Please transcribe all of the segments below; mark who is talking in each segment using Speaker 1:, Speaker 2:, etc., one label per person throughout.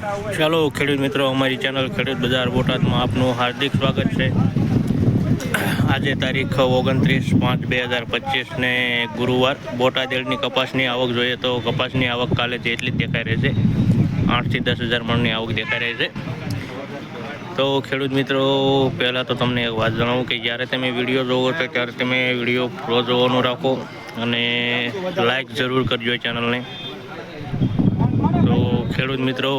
Speaker 1: ચાલો ખેડૂત મિત્રો, અમારી ચેનલ ખેડૂત બજાર બોટાદમાં આપનું હાર્દિક સ્વાગત છે. આજે તારીખ ઓગણત્રીસ પાંચ બે હજાર પચીસને ગુરુવાર. બોટાદ એડની કપાસની આવક જોઈએ તો કપાસની આવક કાલે જેટલી જ દેખાઈ રહી છે. આઠથી દસ હજાર મણની આવક દેખાઈ રહી છે. તો ખેડૂત મિત્રો, પહેલાં તો તમને એક વાત જણાવું કે જ્યારે તમે વીડિયો જોવો છો, ત્યારે તમે વીડિયો પૂરો જોવાનું રાખો અને લાઈક જરૂર કરજો ચેનલને તો ખેડૂત મિત્રો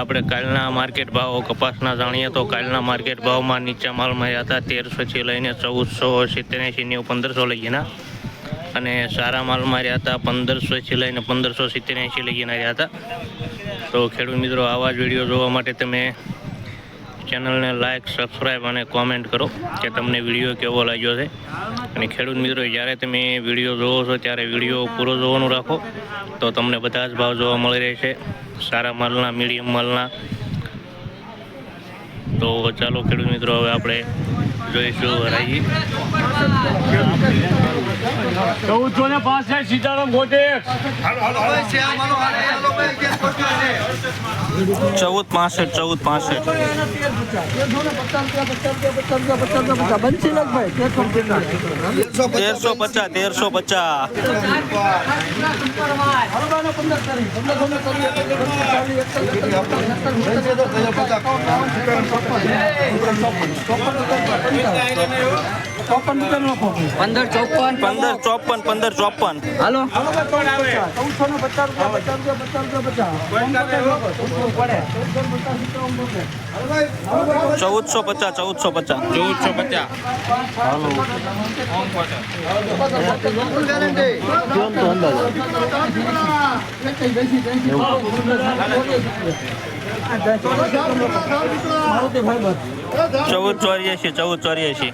Speaker 1: આપણે કાલના માર્કેટ ભાવ કપાસના જાણીએ તો કાલના માર્કેટ ભાવમાં નીચા માલ મળ્યા હતા. તેરસોથી લઈને ચૌદસો સિત્તેર એંશી પંદરસો લગીના અને સારા માલ માર્યા હતા પંદરસોથી લઈને પંદરસો સિત્તેર એંશી લગીના રહ્યા હતા. તો ખેડૂત મિત્રો, આવા જ વીડિયો જોવા માટે તમે ચેનલને લાઇક સબસ્ક્રાઈબ અને કોમેન્ટ કરો કે તમને વીડિયો કેવો લાગ્યો છે. અને ખેડૂત મિત્રો, જ્યારે તમે વીડિયો જોવો છો, ત્યારે વીડિયો પૂરો જોવાનું રાખો. તો તમને બધા જ ભાવ જોવા મળી રહેશે. સારા માલના, મીડિયમ માલના. તો ચાલો ખેડૂત મિત્રો, હવે આપણે જોઈશું હરાજી
Speaker 2: ચૌદસો ને પાસઠ સીતારામ ગોટેક
Speaker 1: ચૌદ પાસઠ ચૌદ પાસઠ તેરસો પચાસ તેરસો પચાસ.
Speaker 3: પંદર ચોપન.
Speaker 1: પંદર ચોપન પંદર ચોપન.
Speaker 3: હાલો.
Speaker 1: ચૌદસો પચાસ ચૌદસો પચાસ. ચૌદસો પચાસ. ચૌદ ચોર્યાસી ચૌદ ચોર્યાસી.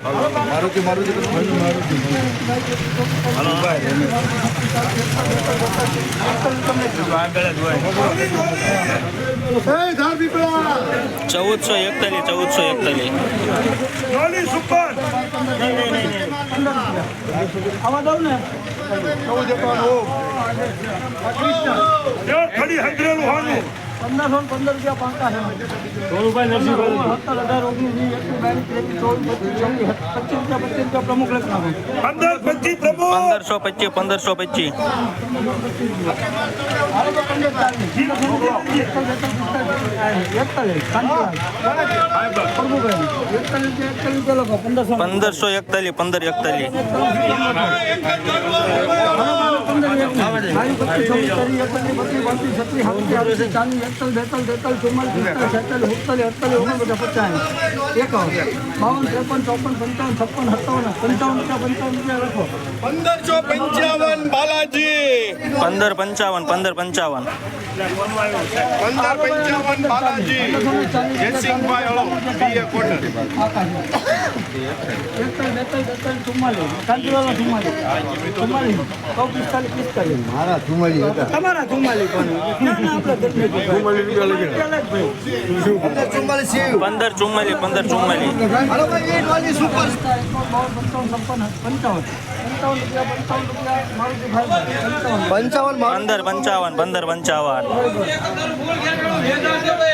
Speaker 1: ચૌદસો એકતાલીસ ચૌદસો એકતાલીસ.
Speaker 2: ખડી હંડ્રેડ હાનું
Speaker 4: પંદરસો ને પંદર રૂપિયા પાંચા છે
Speaker 2: સોનુભાઈ નરસિંહભાઈ
Speaker 4: સત્તર અઢાર ઓગણીસ વીસ એકવીસ બાવીસ ત્રેવીસ ચોવીસ પચીસ છવ્વીસ પચીસ રૂપિયા પચીસ રૂપિયા પ્રમુખ લખ નાખો
Speaker 2: પંદર પચીસ પ્રભુ
Speaker 1: પંદરસો પચીસ પંદરસો પચીસ
Speaker 4: હાલો તો પંદર ચાલીસ એકતાલીસ શાંતિલાલ પ્રભુભાઈ એકતાલીસ એકતાલીસ રૂપિયા લખો પંદરસો
Speaker 1: પંદરસો એકતાલીસ પંદર એકતાલીસ
Speaker 4: બાવન ત્રેપન ચોપન પંચાવન છપ્પન સત્તાવન પંચાવન રૂપિયા પંચાવન રૂપિયા લખો
Speaker 2: પંદરસો પંચાવન બાલાજી
Speaker 1: પંદર પંચાવન પંદર પંચાવન
Speaker 2: પંદર પંચાવન બાલાજી
Speaker 4: ચુમ્માલીસ પિસ્તાલીસ પિસ્તાલીસ
Speaker 5: મારા ધુમાલી હતા.
Speaker 4: તમારા ધુમાલી પણ ના ના આપણે ચુમ્માલીસ
Speaker 1: પંદર ચુમ્માલીસ પંદર ચુમ્માલીસ
Speaker 5: હાલો ભાઈ એક વાલી સુપર પંચાવન
Speaker 1: પંદર પંચાવન પંદર પંચાવન.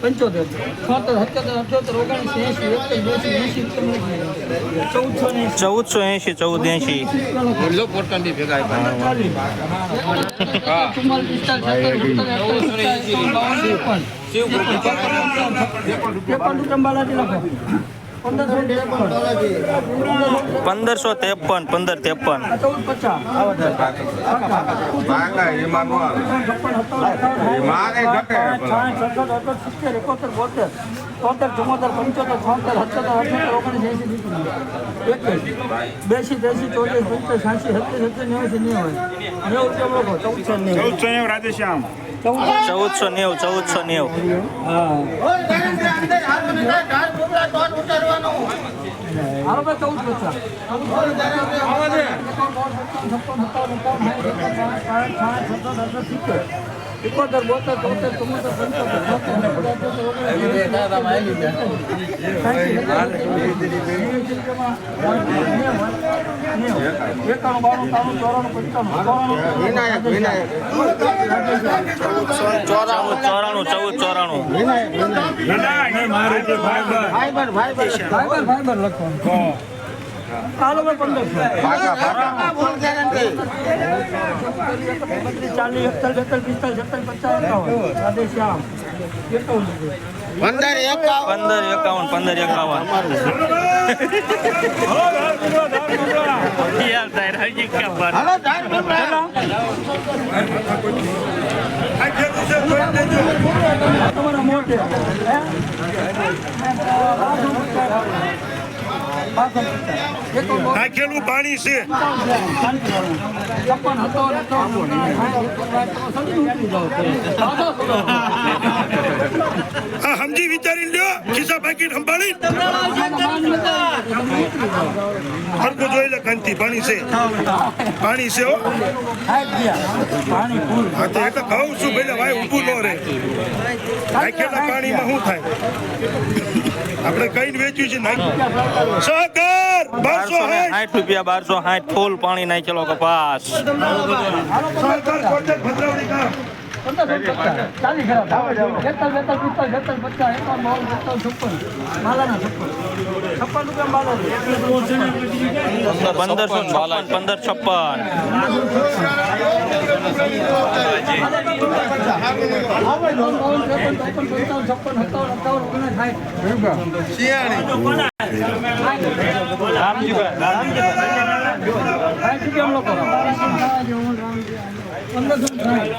Speaker 4: પંચોતેર છોતેર સત્યોતેર અઠ્યોતેર ઓગણીસ એસી એકવીસ એસી એસી ચૌદસો ને
Speaker 1: ચૌદસો એંશી ચૌદ એંશી. પંદરસો ત્રેપન પંદર ત્રેપન.
Speaker 4: તોતેર ચુમ્મોતેર પંચોતેર છોતેર સત્તોતેર અઠ્યોતેર ઓગણીસ એસી બેસી ત્રેસી ચોત્રીસ પંચાસ છ્યાસી સત્તર સત્તર નેવું નેવું નેવું રૂપિયા લોકો ચૌદસો નેવું
Speaker 2: ચૌદસો નેવું રાધેશ્યામ
Speaker 1: ચૌદસો નેવું ચૌદસો નેવું.
Speaker 4: હા. એકોતેર બોતેર તોતેર ચુમ્મોતેર પંચોતેર ઓગણસિત્તેર, એકાણું બાણું ત્રાણું ચોરાણું પંચાણું ચોરાણું
Speaker 5: વિનાયક વિનાયક
Speaker 6: ચૌદ ચોરાણું ચૌદ ચોરાણું
Speaker 5: ફાઈબર ફાઈબર
Speaker 4: ફાઈબર ફાઈબર લખવાનું ભાઈ પંદરસો ચાલીસ એકતાલીસ બેતાલીસ પિસ્તાલીસ સત્તાવીસ પચાસ એકાવન. રાધે શ્યામ એકાવન
Speaker 5: પંદર એકાવન.
Speaker 6: પંદર એકાવન પંદર એકાવન.
Speaker 4: તમારા મોટે
Speaker 7: નાખેલું પાણી છે.
Speaker 4: હા, સમજી
Speaker 7: વિચારી લ્યો, ખિસ્સા પાકીટ સંભાળી હરકું જોઈ લે કાંતિ, પાણી છે. પાણી છે હો.
Speaker 4: પાણી ફૂલ
Speaker 7: તો કહું છું ભાઈ ભાઈ ઊભું ન રહે. નાખેલા પાણીમાં શું થાય? આપણે કઈ વેચ્યું છે નાખ. સહકાર બારસો
Speaker 6: બારસો ને સાઠ રૂપિયા બારસો સાઠ ફૂલ પાણી નાખેલો કપાસ
Speaker 7: સહકાર કોટેક
Speaker 4: ચાલી ખરાબ બેતાલ બેતાલ પિસ્તાલ બેતાલ પચાસ એકાવન બાવન સત્તાવન છપ્પન. માલાના છપ્પન. છપ્પન.
Speaker 6: પંદરસો છપ્પન પંદર છપ્પન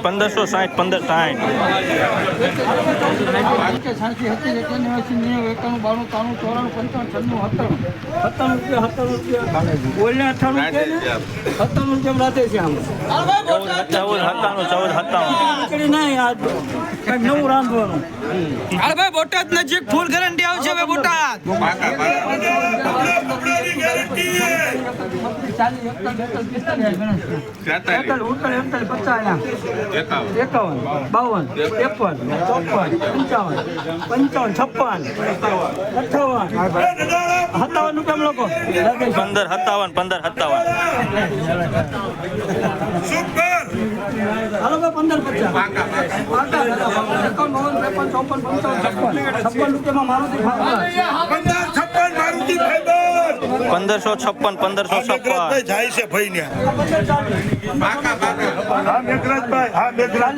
Speaker 6: પંદરસો સાઠ પંદર સાઠ. ચૌદ સત્તાણું ચૌદ સત્તાણું.
Speaker 4: નવું રાંધવાનું.
Speaker 2: અરે ભાઈ બોટાદ નજીક ફૂલ ગેરંટી આવશે
Speaker 4: એકતાલીસ બેતાલીસ પિસ્તાલીસ ગણેશ ઉડતાલીસ એકતાલીસ પચાસ એકાવન. બાવન. ત્રેપન ચોપન. પંચાવન. પંચાવન. છપ્પન. અઠાવન. સત્તાવન કેમ લોકો
Speaker 6: પંદર સત્તાવન પંદર સત્તાવન.
Speaker 4: હાલો પંદર પચાસ. પાકા એકાવન બાવન ત્રેપન ચોપન પંચાવન છપ્પન. છપ્પન રૂપિયામાં મારુતિ
Speaker 7: પંદર છપ્પન મારુતિ
Speaker 6: પંદરસો છપ્પન પંદરસો છપ્પન.
Speaker 7: જાય છે ભાઈ ને હા મેઘરાજભાઈ હા મેઘરાજ.